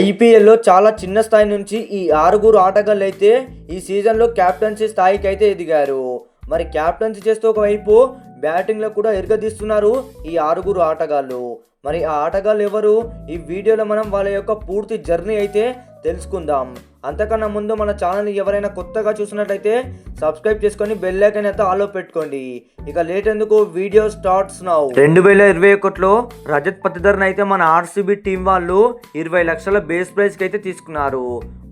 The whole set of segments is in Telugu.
ఐపీఎల్లో చాలా చిన్న స్థాయి నుంచి ఈ ఆరుగురు ఆటగాళ్ళు అయితే ఈ సీజన్లో క్యాప్టెన్సీ స్థాయికి అయితే ఎదిగారు. మరి క్యాప్టెన్సీ చేస్తూ ఒకవైపు బ్యాటింగ్లో కూడా ఎరగదీస్తున్నారు ఈ ఆరుగురు ఆటగాళ్ళు. మరి ఆ ఆటగాళ్ళు ఎవరు? ఈ వీడియోలో మనం వాళ్ళ యొక్క పూర్తి జర్నీ అయితే తెలుసుకుందాం. అంతకన్నా ముందు మన ఛానల్ని ఎవరైనా కొత్తగా చూసినట్లయితే సబ్స్క్రైబ్ చేసుకొని బెల్ ఐకాన్ అయితే ఆలో పెట్టుకోండి. ఇక లేట్ ఎందుకు? వీడియో స్టార్ట్స్ నౌ రెండు వేల ఇరవై ఒకటిలో రజత్ పతిధర్ని అయితే మన ఆర్సీబీ టీం వాళ్ళు ఇరవై లక్షల బేస్ ప్రైజ్కి అయితే తీసుకున్నారు.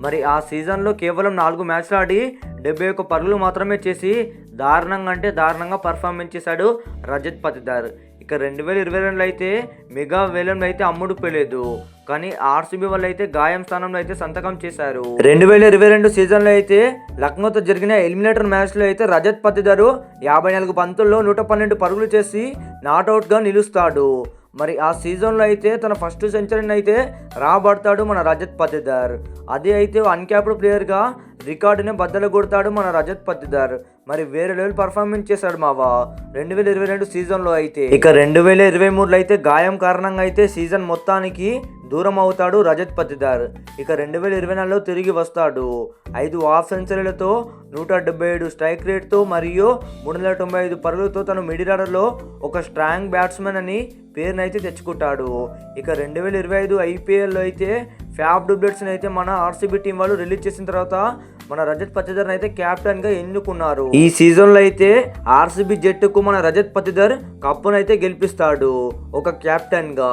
మరి ఆ సీజన్లో కేవలం నాలుగు మ్యాచ్లు ఆడి డెబ్బై ఒక్క పరుగులు మాత్రమే చేసి దారుణంగా అంటే దారుణంగా పర్ఫార్మెన్స్ చేశాడు రజత్ పతిదార్. ఇక రెండు వేల ఇరవై రెండులో అయితే మెగా వేలంలో అయితే అమ్ముడుపోలేదు కానీ ఆర్సీబీ వాళ్ళు అయితే గాయం స్థానంలో అయితే సంతకం చేశారు. రెండు వేల ఇరవై రెండు సీజన్లో అయితే లక్నోతో జరిగిన ఎలిమినేటర్ మ్యాచ్లో అయితే రజత్ పత్తిదారు యాభై నాలుగు పంతుల్లో నూట పన్నెండు పరుగులు చేసి నాట్అవుట్గా నిలుస్తాడు. మరి ఆ సీజన్లో అయితే తన ఫస్ట్ సెంచరీని అయితే రాబడతాడు మన రజత్ పతిదార్. అదే అయితే అన్క్యాప్డ్ ప్లేయర్గా రికార్డుని బద్దలు కొడతాడు మన రజత్ పతిదార్. మరి వేరే లెవెల్ పర్ఫార్మెన్స్ చేశాడు మావా రెండు వేల ఇరవై రెండు సీజన్లో అయితే. ఇక రెండు వేల ఇరవై మూడులో అయితే గాయం కారణంగా అయితే సీజన్ మొత్తానికి దూరం అవుతాడు రజత్ పతిదార్. ఇక రెండు వేల ఇరవై నాలుగులో తిరిగి వస్తాడు. ఐదు హాఫ్ సెంచరీలతో నూట డెబ్బై ఏడు స్ట్రైక్ రేట్తో మరియు మూడు వందల తొంభై ఐదు పరుగులతో తను మిడిల్ ఆర్డర్లో ఒక స్ట్రాంగ్ బ్యాట్స్మెన్ అని పేరునైతే తెచ్చుకుంటాడు. ఇక రెండు వేల ఇరవై ఐదు ఐపీఎల్లో అయితే ఫ్యాబ్ డూబ్లెట్స్ని అయితే మన ఆర్సీబీ టీం వాళ్ళు రిలీజ్ చేసిన తర్వాత మన రజత్ పతిధర్ అయితే కెప్టెన్గా ఎన్నుకున్నారు. ఈ సీజన్లో అయితే ఆర్సీబీ జట్టుకు మన రజత్ పతిధర్ కప్పునైతే గెలిపిస్తాడు. ఒక క్యాప్టెన్గా గా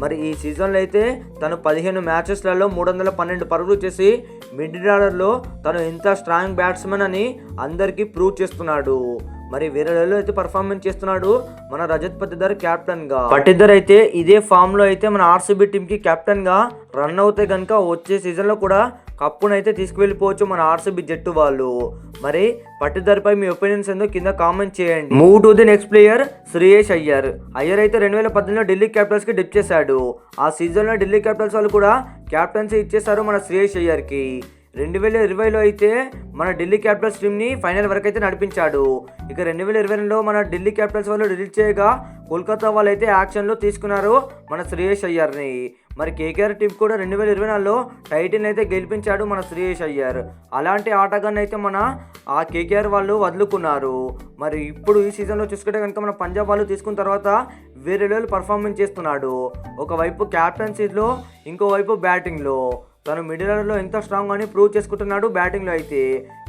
మరి ఈ సీజన్లో అయితే తను పదిహేను మ్యాచెస్లలో మూడు వందల పన్నెండు పరుగులు చేసి మిడిల్ ఆర్డర్లో తను ఎంత స్ట్రాంగ్ బ్యాట్స్మెన్ అని అందరికీ ప్రూవ్ చేస్తున్నాడు. మరి వేరే లెవెల్లో అయితే పర్ఫార్మెన్స్ చేస్తున్నాడు మన రజత్ పట్టిదర్ కెప్టెన్గా పట్టిదర్ అయితే ఇదే ఫామ్లో అయితే మన ఆర్సీబీ టీమ్కి కెప్టెన్గా రన్ అవుతే కనుక వచ్చే సీజన్లో కూడా కప్పునైతే తీసుకువెళ్ళిపోవచ్చు మన ఆర్సీబీ జట్టు వాళ్ళు. మరి పట్టుదలపై మీ ఒపీనియన్స్ ఏందో కింద కామెంట్ చేయండి. Move to the next player Shreyas Iyer. Iyer అయితే రెండు వేల పద్దెనిమిదిలో ఢిల్లీ క్యాపిటల్స్కి డిప్ చేశాడు. ఆ సీజన్లో ఢిల్లీ క్యాపిటల్స్ వాళ్ళు కూడా క్యాప్టెన్సీ ఇచ్చేశారు మన శ్రేయస్ అయ్యర్కి రెండు వేల ఇరవైలో అయితే మన ఢిల్లీ క్యాపిటల్స్ టీమ్ని ఫైనల్ వరకు అయితే నడిపించాడు. ఇక రెండు వేల ఇరవై రెండులో మన ఢిల్లీ క్యాపిటల్స్ వాళ్ళు రిలీజ్ చేయగా కోల్కతా వాళ్ళు అయితే యాక్షన్లో తీసుకున్నారు మన శ్రేయస్ అయ్యర్ని. మరి కేకేఆర్ టీం కూడా రెండు వేల ఇరవై నాలుగులో టైటిల్ అయితే గెలిపించాడు మన శ్రీయేష్ అయ్యర్. అలాంటి ఆటగాన్ని అయితే మన ఆ కేకేఆర్ వాళ్ళు వదులుకున్నారు. మరి ఇప్పుడు ఈ సీజన్లో చూసుకుంటే కనుక మన పంజాబ్ వాళ్ళు తీసుకున్న తర్వాత వేరే లెవెల్ పర్ఫార్మెన్స్ చేస్తున్నాడు. ఒకవైపు క్యాప్టెన్సీలో ఇంకోవైపు బ్యాటింగ్లో. తను మిడిల్ ఆర్డర్లో ఎంత స్ట్రాంగ్ అని ప్రూవ్ చేసుకుంటున్నాడు బ్యాటింగ్లో అయితే.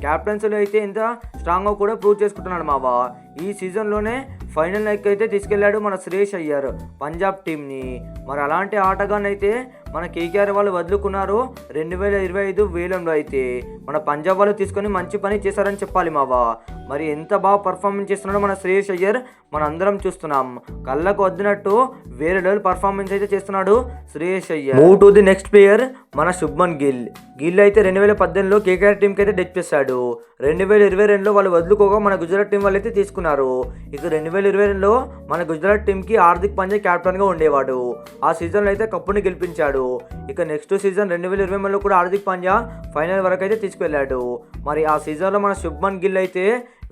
క్యాప్టెన్సీలో అయితే ఎంత స్ట్రాంగ్గా కూడా ప్రూవ్ చేసుకుంటున్నాడు మావా. ఈ సీజన్లోనే ఫైనల్ అయితే తీసుకెళ్ళాడు మన శ్రేష్ అయ్యారు పంజాబ్ టీంని మరి అలాంటి ఆటగానైతే మన కేకేఆర్ వాళ్ళు వదులుకున్నారు రెండు వేల ఇరవై ఐదు వేలంలో అయితే. మన పంజాబ్ వాళ్ళు తీసుకొని మంచి పని చేశారని చెప్పాలి మావా. మరి ఎంత బాగా పర్ఫార్మెన్స్ చేస్తున్నాడో మన శ్రేయస్ అయ్యర్ మన అందరం చూస్తున్నాం. కళ్ళకు వద్దినట్టు వేరే లెవెల్ పర్ఫార్మెన్స్ అయితే చేస్తున్నాడు Shreyas Iyer. Move to the next player మన శుభ్మన్ గిల్. గిల్ అయితే రెండు వేల పద్దెనిమిదిలో కేకేఆర్ టీంకి అయితే డెత్ చేశాడు రెండు వేల ఇరవై రెండులో వాళ్ళు వదులుకోగా మన గుజరాత్ టీం వాళ్ళు అయితే తీసుకున్నారు. ఇక రెండు వేల ఇరవై రెండులో మన గుజరాత్ టీంకి హార్దిక్ పాండ్యా కెప్టెన్గా ఉండేవాడు. ఆ సీజన్లో అయితే కప్పుని గెలిపించాడు. ఇక నెక్స్ట్ సీజన్ రెండు వేల ఇరవై మూడులో కూడా హార్దిక్ పాండ్యా ఫైనల్ వరకు అయితే తీసుకువెళ్ళాడు మరి ఆ సీజన్లో మన శుభ్మన్ గిల్ అయితే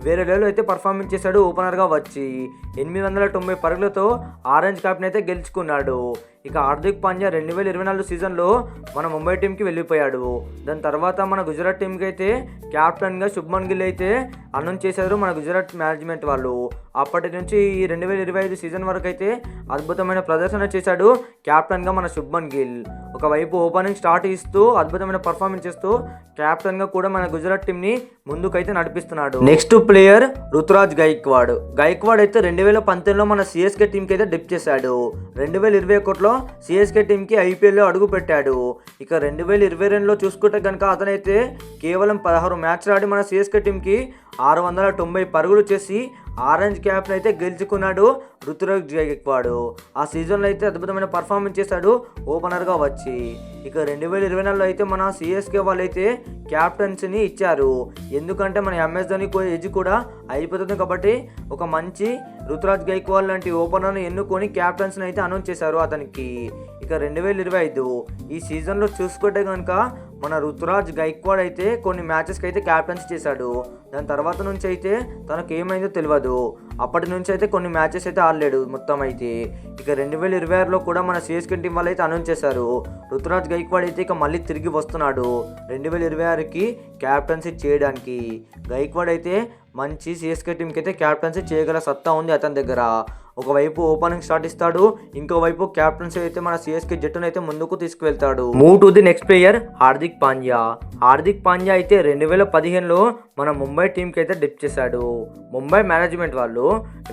వేరే లెవెల్ అయితే పర్ఫార్మెన్స్ చేశాడు ఓపెనర్గా వచ్చి. ఎనిమిది వందల తొంభై పరుగులతో ఆరెంజ్ క్యాప్ని అయితే గెలుచుకున్నాడు. ఇక హార్దిక్ పాండ్యా రెండు వేల ఇరవై నాలుగు సీజన్లో మన ముంబై టీంకి వెళ్ళిపోయాడు. దాని తర్వాత మన గుజరాత్ టీంకి అయితే క్యాప్టెన్గా శుభ్మన్ గిల్ అయితే అనౌన్స్ చేశారు మన గుజరాత్ మేనేజ్మెంట్ వాళ్ళు. అప్పటి నుంచి ఈ రెండు వేల ఇరవై ఐదు సీజన్ వరకు అయితే అద్భుతమైన ప్రదర్శన చేశాడు క్యాప్టెన్గా మన శుభ్మన్ గిల్. ఒకవైపు ఓపెనింగ్ స్టార్ట్ ఇస్తూ అద్భుతమైన పర్ఫార్మెన్స్ చేస్తూ క్యాప్టెన్గా కూడా మన గుజరాత్ టీంని ముందుకైతే నడిపిస్తున్నాడు. Next player Ruturaj Gaikwad. Gaikwad అయితే రెండు వేల పంతొమ్మిదిలో మన సిఎస్కే టీంకి అయితే డిప్ చేశాడు. రెండు వేల ఇరవై ఒకటిలో సిఎస్కే టీంకి ఐపీఎల్లో అడుగు పెట్టాడు ఇక రెండు వేల ఇరవై రెండులో చూసుకుంటే కనుక అతనైతే కేవలం పదహారు మ్యాచ్లు ఆడి మన సిఎస్కే టీంకి ఆరు వందల తొంభై పరుగులు చేసి ఆరెంజ్ క్యాప్ను అయితే గెలుచుకున్నాడు రుతురాజ్ గైక్వాడ్ ఆ సీజన్లో అయితే అద్భుతమైన పర్ఫార్మెన్స్ చేశాడు ఓపెనర్గా వచ్చి. ఇక రెండు వేల ఇరవై నాలుగులో అయితే మన సిఎస్కే వాళ్ళు అయితే క్యాప్టెన్సీని ఇచ్చారు. ఎందుకంటే మన ఎంఎస్ ధోని ఏజ్ కూడా అయిపోతుంది కాబట్టి ఒక మంచి రుతురాజ్ గైక్వాల్ లాంటి ఓపెనర్ను ఎన్నుకొని క్యాప్టెన్స్ని అయితే అనౌన్స్ చేశారు అతనికి. ఇక రెండు వేల ఇరవై ఐదు ఈ సీజన్లో చూసుకుంటే కనుక మన రుతురాజ్ గైక్వాడ్ అయితే కొన్ని మ్యాచెస్కి అయితే క్యాప్టెన్సీ చేశాడు. దాని తర్వాత నుంచి అయితే తనకు ఏమైందో తెలియదు. అప్పటి నుంచి అయితే కొన్ని మ్యాచెస్ అయితే ఆడలేడు మొత్తం అయితే. ఇక రెండు వేల ఇరవై ఆరులో కూడా మన సిఎస్కే టీం వాళ్ళు అయితే అనౌన్స్ చేశారు. రుతురాజ్ గైక్వాడ్ అయితే ఇక మళ్ళీ తిరిగి వస్తున్నాడు. రెండు వేల ఇరవై ఆరుకి క్యాప్టెన్సీ చేయడానికి. గైక్వాడ్ అయితే మంచి సిఎస్కే టీంకి అయితే క్యాప్టెన్సీ చేయగల సత్తా ఉంది అతని దగ్గర. ఒకవైపు ఓపెనింగ్ స్టార్ట్ ఇస్తాడు ఇంకోవైపు క్యాప్టెన్సీ అయితే మన సిఎస్కే జట్టును అయితే ముందుకు తీసుకువెళ్తాడు. Move to the next player Hardik Pandya. Hardik Pandya అయితే రెండు వేల పదిహేనులో మన ముంబై టీంకి అయితే డిప్ చేశాడు. ముంబై మేనేజ్మెంట్ వాళ్ళు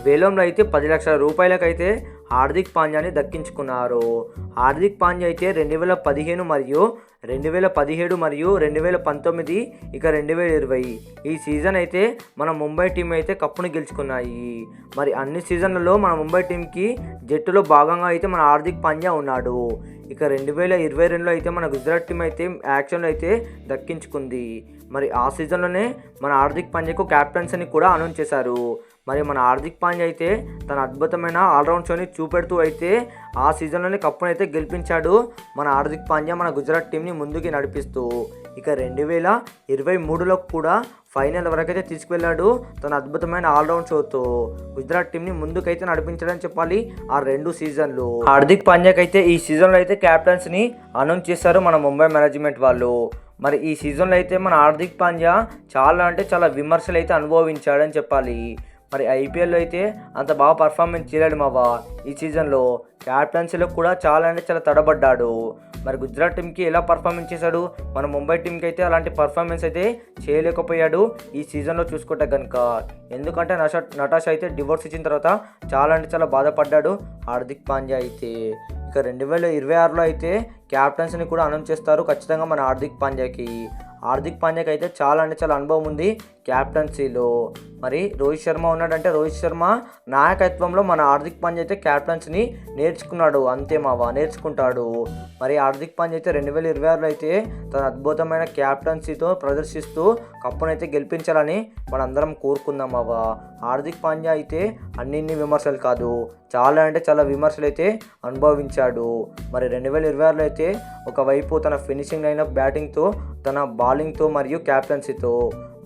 వేలంలో అయితే పది లక్షల రూపాయలకైతే హార్దిక్ పాండ్యాని దక్కించుకున్నారు. హార్దిక్ పాండ్యా అయితే రెండు వేల పదిహేను మరియు రెండు వేల పదిహేడు మరియు రెండు వేల పంతొమ్మిది ఇక రెండు వేల ఇరవై. ఈ సీజన్ అయితే మన ముంబై టీం అయితే కప్పును గెలుచుకున్నాయి. మరి అన్ని సీజన్లలో మన ముంబై టీంకి జట్టులో భాగంగా అయితే మన హార్దిక్ పాండ్యా ఉన్నాడు. ఇక రెండు వేల ఇరవై రెండులో అయితే మన గుజరాత్ టీం అయితే యాక్షన్లో అయితే దక్కించుకుంది. మరి ఆ సీజన్లోనే మన హార్దిక్ పాండ్యాకు క్యాప్టెన్సీని కూడా అనౌన్స్ చేశారు. మరి మన హార్దిక్ పాండ్యా అయితే తన అద్భుతమైన ఆల్రౌండ్ షోని చూపెడుతూ అయితే ఆ సీజన్లోనే కప్పును అయితే గెలిపించాడు మన హార్దిక్ పాండ్యా మన గుజరాత్ టీంని ముందుకి నడిపిస్తూ. ఇక రెండు వేల ఇరవై మూడులో కూడా ఫైనల్ వరకు అయితే తీసుకువెళ్ళాడు. తన అద్భుతమైన ఆల్రౌండ్ షోతో గుజరాత్ టీంని ముందుకైతే నడిపించడని చెప్పాలి ఆ రెండు సీజన్లు. హార్దిక్ పాండ్యాకి అయితే ఈ సీజన్లో అయితే క్యాప్టెన్స్ని అనౌన్స్ చేశారు మన ముంబై మేనేజ్మెంట్ వాళ్ళు. మరి ఈ సీజన్లో అయితే మన హార్దిక్ పాండ్యా చాలా అంటే చాలా విమర్శలు అయితే అనుభవించాడని చెప్పాలి. మరి ఐపీఎల్లో అయితే అంత బాగా పర్ఫార్మెన్స్ చేయలేడు మావా ఈ సీజన్లో క్యాప్టెన్సీలో కూడా చాలా అంటే చాలా తడబడ్డాడు. మరి గుజరాత్ టీంకి ఎలా పర్ఫార్మెన్స్ చేశాడు? మన ముంబై టీంకి అయితే అలాంటి పర్ఫార్మెన్స్ అయితే చేయలేకపోయాడు ఈ సీజన్లో చూసుకుంటే కనుక ఎందుకంటే నష నటాష్ అయితే డివోర్స్ ఇచ్చిన తర్వాత చాలా అంటే చాలా బాధపడ్డాడు హార్దిక్ పాండ్యా అయితే. ఇక రెండు వేల ఇరవై ఆరులో అయితే క్యాప్టెన్స్ని కూడా అనౌన్స్ చేస్తారు. ఖచ్చితంగా మన హార్దిక్ పాండ్యాకి. హార్దిక్ పాండ్యాకి అయితే చాలా అంటే చాలా అనుభవం ఉంది క్యాప్టెన్సీలో. మరి రోహిత్ శర్మ ఉన్నాడంటే రోహిత్ శర్మ నాయకత్వంలో మన హార్దిక్ పాండ్యా అయితే క్యాప్టెన్స్ని నేర్చుకున్నాడు. అంతే మావా నేర్చుకుంటాడు. మరి హార్దిక్ పాండ్యా అయితే రెండు వేల ఇరవై ఆరులో అయితే తన అద్భుతమైన క్యాప్టెన్సీతో ప్రదర్శిస్తూ కప్పునైతే గెలిపించాలని మనందరం కోరుకుందాం మావా. హార్దిక్ పాండ్యా అయితే అన్నిన్ని విమర్శలు కాదు చాలా అంటే చాలా విమర్శలు అయితే అనుభవించాడు. మరి రెండు వేల ఇరవై ఆరులో అయితే ఒకవైపు తన ఫినిషింగ్ అయిన బ్యాటింగ్తో తన బౌలింగ్తో మరియు క్యాప్టెన్సీతో.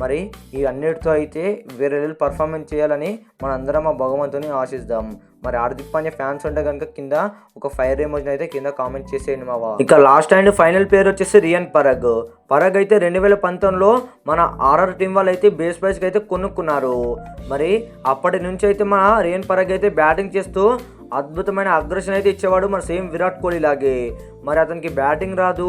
మరి ఈ అన్నిటితో అయితే వేరే లెవెల్ పర్ఫార్మెన్స్ చేయాలని మనందరం ఆ భగవంతుని ఆశిద్దాం మరి హార్దిక్ పాండ్యా ఫ్యాన్స్ ఉంటే కనుక కింద ఒక ఫైర్ ఎమోషన్ అయితే కింద కామెంట్ చేసేయండి మావా ఇక లాస్ట్ అండ్ ఫైనల్ పేరు వచ్చేసి రియన్ పరగ్. పరగ్ అయితే రెండు వేల పంతొమ్మిదిలో మన ఆర్ఆర్ టీం వాళ్ళు అయితే బేస్ ప్రైస్కి అయితే కొనుక్కున్నారు. మరి అప్పటి నుంచి అయితే మన రియన్ పరగ్ అయితే బ్యాటింగ్ చేస్తూ అద్భుతమైన అగ్రెషన్ అయితే ఇచ్చేవాడు మన సేమ్ విరాట్ కోహ్లీ లాగే. మరి అతనికి బ్యాటింగ్ రాదు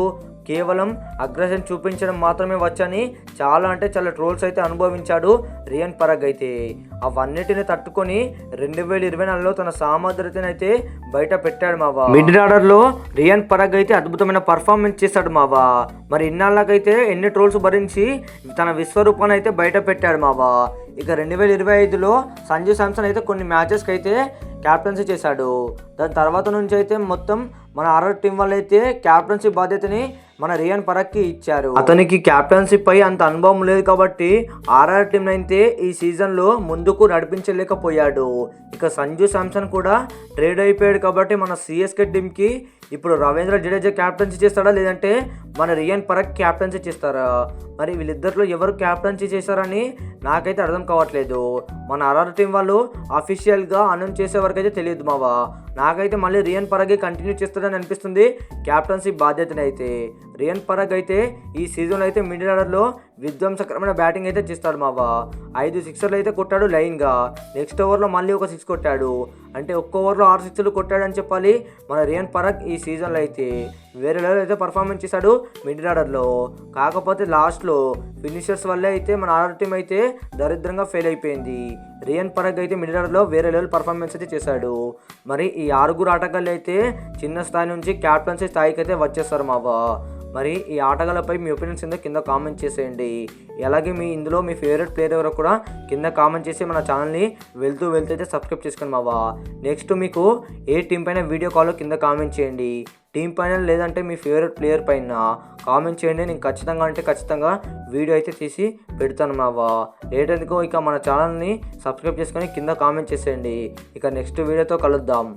కేవలం అగ్రెషన్ చూపించడం మాత్రమే వచ్చని చాలా అంటే చాలా ట్రోల్స్ అయితే అనుభవించాడు రియన్ పరగ్ అయితే. అవన్నిటిని తట్టుకొని రెండు వేల ఇరవై నాలుగులో తన సామర్థ్యతను అయితే బయట పెట్టాడు మావా. మిడ్ ఆర్డర్లో రియన్ పరగ్ అయితే అద్భుతమైన పర్ఫార్మెన్స్ చేశాడు మావా. మరి ఇన్నాళ్ళకైతే ఎన్ని ట్రోల్స్ భరించి తన విశ్వరూపాన్ని అయితే బయట పెట్టాడు మావా. ఇక రెండు వేల ఇరవై ఐదులో సంజు శాంసన్ అయితే కొన్ని మ్యాచెస్కి అయితే క్యాప్టెన్సీ చేశాడు. దాని తర్వాత నుంచి అయితే మొత్తం మన ఆర్ఆర్ టీం వాళ్ళు అయితే క్యాప్టెన్సీ బాధ్యతని మన రియాన్ పరక్కి ఇచ్చారు. అతనికి క్యాప్టెన్సీ పై అంత అనుభవం లేదు కాబట్టి ఆర్ఆర్ టీం అయితే ఈ సీజన్లో ముందుకు నడిపించలేకపోయాడు. ఇక సంజు శాంసన్ కూడా ట్రేడ్ అయిపోయాడు కాబట్టి మన సిఎస్కే టీంకి ఇప్పుడు రవీంద్ర జడేజా క్యాప్టెన్సీ చేస్తాడా? లేదంటే మన రియాన్ పరక్ క్యాప్టెన్సీ చేస్తారా? మరి వీళ్ళిద్దరిలో ఎవరు క్యాప్టెన్సీ చేశారని నాకైతే అర్థం కావట్లేదు. మన ఆర్ఆర్ టీం వాళ్ళు అఫీషియల్గా అనౌన్స్ చేసే వరకు అయితే తెలియదు మావా. నాకైతే మళ్ళీ రియన్ పరగే కంటిన్యూ చేస్తాడని అనిపిస్తుంది. క్యాప్టెన్సీ బాధ్యతనైతే. రియన్ పరాగ్ అయితే ఈ సీజన్లో అయితే మిడిల్ ఆర్డర్లో విధ్వంసకరమైన బ్యాటింగ్ అయితే చేస్తాడు మావా. ఐదు సిక్సర్లు అయితే కొట్టాడు లైన్గా. నెక్స్ట్ ఓవర్లో మళ్ళీ ఒక సిక్స్ కొట్టాడు. అంటే ఒక్క ఓవర్లో ఆరు సిక్స్లు కొట్టాడని చెప్పాలి మన రియన్ పరగ్ ఈ సీజన్లో అయితే. వేరే లెవెల్ అయితే పర్ఫార్మెన్స్ చేశాడు మిడిల్ ఆర్డర్లో. కాకపోతే లాస్ట్లో ఫినిషర్స్ వల్లే అయితే మన ఆర్డర్ టీం అయితే దరిద్రంగా ఫెయిల్ అయిపోయింది. రియన్ పరగ్ అయితే మిడిల్ ఆర్డర్లో వేరే లెవెల్ పర్ఫార్మెన్స్ అయితే చేశాడు. మరి ఈ ఆరుగురు ఆటగాళ్ళు అయితే చిన్న స్థాయి నుంచి క్యాప్టెన్సీ స్థాయికి అయితే వచ్చేస్తారు మావా. మరి ఈ ఆటగాళ్ళపై మీ ఒపీనియన్స్ ఏందో కింద కామెంట్ చేసేయండి. అలాగే మీ ఇందులో మీ ఫేవరెట్ ప్లేయర్ ఎవరో కూడా కింద కామెంట్ చేసి మన ఛానల్ని వెళ్తూ వెళ్తూ అయితే సబ్స్క్రైబ్ చేసుకోండి మావా. నెక్స్ట్ మీకు ఏ టీం పైన వీడియో కాల్ కింద కామెంట్ చేయండి. టీం పైన లేదంటే మీ ఫేవరెట్ ప్లేయర్ పైన కామెంట్ చేయండి. నేను ఖచ్చితంగా అంటే ఖచ్చితంగా వీడియో అయితే తీసి పెడతాను మావా. లేట్ ఇక మన ఛానల్ని సబ్స్క్రైబ్ చేసుకొని కింద కామెంట్ చేసేయండి. ఇక నెక్స్ట్ వీడియోతో కలుద్దాం.